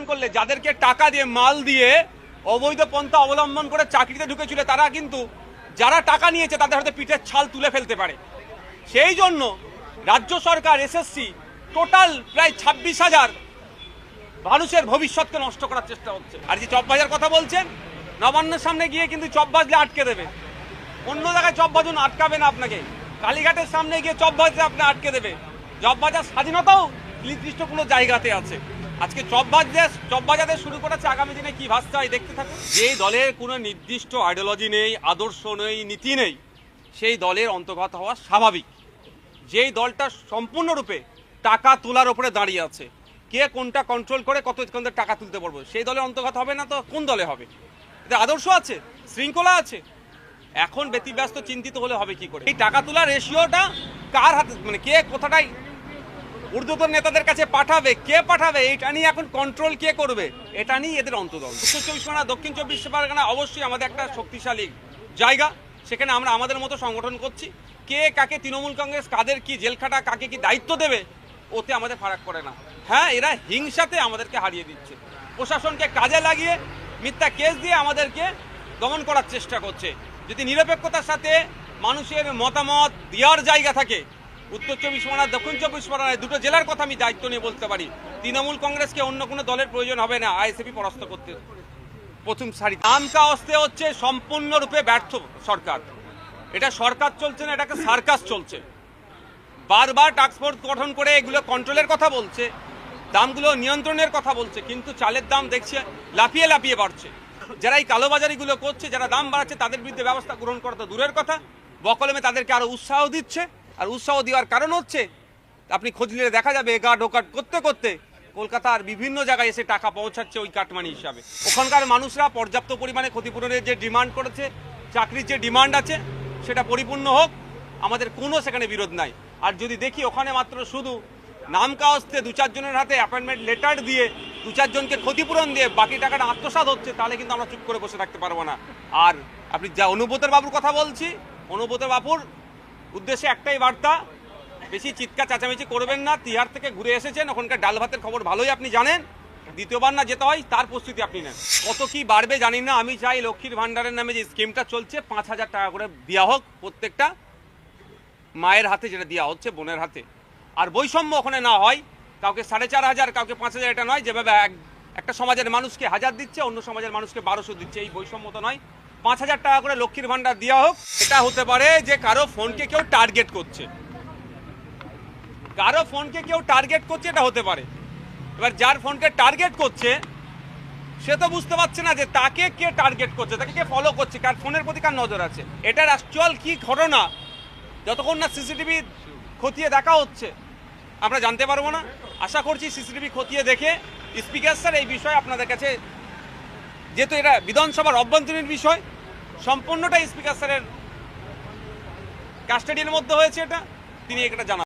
পরিবর্তন করলে, যাদেরকে টাকা দিয়ে, মাল দিয়ে অবৈধ পন্থা অবলম্বন করে চাকরিতে ঢুকেছিল, তারা কিন্তু যারা টাকা নিয়েছে, তাদের হাতে পিঠের ছাল তুলে ফেলতে পারে। সেই জন্য রাজ্য সরকার, এসএসসি টোটাল প্রায় ছাব্বিশ হাজার মানুষের ভবিষ্যৎকে নষ্ট করার চেষ্টা হচ্ছে। আর যে চপ বাজার কথা বলছেন, নবান্নের সামনে গিয়ে কিন্তু চপ বাজলে আটকে দেবে। অন্য জায়গায় চপ বাজুন আটকাবে না আপনাকে। কালীঘাটের সামনে গিয়ে চপ বাজলে আপনি আটকে দেবে। চপ স্বাধীনতাও নির্দিষ্ট কোনো জায়গাতে আছে। আজকে চপ বাজতে চপ বাজাতে শুরু করেছে আগামী দিনে কি ভাসতে হয় দেখতে থাকুন। যে দলের কোনো নির্দিষ্ট আইডিওলজি নেই, আদর্শ নেই, নীতি নেই, সেই দলের অন্তর্গত হওয়া স্বাভাবিক। যেই দলটা সম্পূর্ণরূপে টাকা তোলার উপরে দাঁড়িয়ে আছে, কে কোনটা কন্ট্রোল করে কত টাকা তুলতে পারব, সেই দলের অন্তর্গত হবে না তো কোন দলে হবে? এতে আদর্শ আছে, শৃঙ্খলা আছে। এখন ব্যতিব্যস্ত, চিন্তিত হলে হবে কি করে? এই টাকা তোলার রেশিওটা কার হাতে মানে কে কোথাটাই ঊর্ধ্বতন নেতাদের কাছে পাঠাবে, কে পাঠাবে, এটা নিয়ে এখন কন্ট্রোল কে করবে, এটা নিয়ে এদের অন্তদল উত্তর চব্বিশ পরগনা, দক্ষিণ চব্বিশ পরগনা অবশ্যই আমাদের একটা শক্তিশালী জায়গা। সেখানে আমরা আমাদের মতো সংগঠন করছি। কে কাকে তৃণমূল কংগ্রেস, কাদের কি জেলখাটা, কাকে কি দায়িত্ব দেবে, ওতে আমাদের ফারাক করে না। হ্যাঁ এরা হিংসাতে আমাদেরকে হারিয়ে দিচ্ছে। প্রশাসনকে কাজে লাগিয়ে মিথ্যা কেস দিয়ে আমাদেরকে দমন করার চেষ্টা করছে। যদি নিরপেক্ষতার সাথে মানুষের মতামত দেওয়ার জায়গা থাকে উত্তর চব্বিশ পরগনা, দক্ষিণ চব্বিশ পরগনায় দুটো জেলার কথা আমি দায়িত্ব নিয়ে বলতে পারি। তৃণমূল কংগ্রেসকে অন্য কোনো দলের প্রয়োজন হবে না আইএসএপি পরাস্ত করতে প্রথম সারি। আমকা অস্তে হচ্ছে সম্পূর্ণরূপে ব্যর্থ সরকার। এটা সরকার চলছে না, এটাকে সার্কাস চলছে। বারবার টাস্কফোর্স গঠন করে এগুলো কন্ট্রোলের কথা বলছে, দামগুলো নিয়ন্ত্রণের কথা বলছে, কিন্তু চালের দাম দেখছে লাফিয়ে লাফিয়ে বাড়ছে। যারা এই কালোবাজারিগুলো করছে, যারা দাম বাড়াচ্ছে, তাদের বিরুদ্ধে ব্যবস্থা গ্রহণ করা তো দূরের কথা। বকলমে তাদেরকে আরও উৎসাহ দিচ্ছে। আর উৎসাহ দেওয়ার কারণ হচ্ছে, আপনি খোঁজ নিলে দেখা যাবে গার্ড ওকাট করতে করতে কলকাতার বিভিন্ন জায়গায় এসে টাকা পৌঁছাচ্ছে ওই কাটমানি হিসাবে। ওখানকার মানুষরা পর্যাপ্ত পরিমাণে ক্ষতিপূরণের যে ডিমান্ড করেছে, চাকরির যে ডিমান্ড আছে, সেটা পরিপূর্ণ হোক, আমাদের কোনো সেখানে বিরোধ নাই। আর যদি দেখি ওখানে মাত্র শুধু নাম কাওয়াজতে দু চারজনের হাতে অ্যাপয়েন্টমেন্ট লেটার দিয়ে দু চারজনকে ক্ষতিপূরণ দিয়ে বাকি টাকাটা আত্মসাৎ হচ্ছে, তাহলে কিন্তু আমরা চুপ করে বসে থাকতে পারব না। আর আপনি যা অনুব্রতের বাবুর কথা বলছি, অনুব্রতের বাবুর উদ্দেশ্যে একটাই বার্তা, বেশি চিৎকার চেঁচামেচি করবেন না, তিহার থেকে ঘুরে এসেছেন, ওখানকার ডাল ভাতের খবর ভালোই আপনি জানেন, দ্বিতীয়বার না যেতে হয়, তার প্রস্তুতি আপনি নেন। কত কি বাড়বে জানি না, আমি চাই লক্ষ্মীর ভান্ডারের নামে যে স্কিমটা চলছে, পাঁচ হাজার টাকা করে দেওয়া হোক প্রত্যেকটা, মায়ের হাতে যেটা দেওয়া হচ্ছে, বোনের হাতে। আর বৈষম্য ওখানে না হয়, কাউকে সাড়ে চার হাজার, কাউকে পাঁচ হাজার এটা নয়, যেভাবে এক একটা সমাজের মানুষকে হাজার দিচ্ছে, অন্য সমাজের মানুষকে বারোশো দিচ্ছে, এই বৈষম্য তো নয়। পাঁচ হাজার টাকা করে লক্ষ্মীর ভান্ডার দেওয়া হোক এটা হতে পারে যে কারও ফোনকে কেউ টার্গেট করছে। কারও ফোনকে কেউ টার্গেট করছে, এটা হতে পারে। এবার যার ফোনকে টার্গেট করছে, সে তো বুঝতে পারছে না যে তাকে কে টার্গেট করছে, তাকে কে ফলো করছে, কার ফোনের প্রতি কার নজর আছে। এটার অ্যাকচুয়াল কি ঘটনা, যতক্ষণ না সিসিটিভি খতিয়ে দেখা হচ্ছে, আমরা জানতে পারব না। আশা করছি সিসিটিভি খতিয়ে দেখে স্পিকার স্যার এই বিষয়ে আপনাদের কাছে যেহেতু এটা বিধানসভার অভ্যন্তরীণ বিষয়, সম্পূর্ণটাই স্পিকার স্যারের কাস্টাডির মধ্যে হয়েছে এটা। তিনি এটা জানান।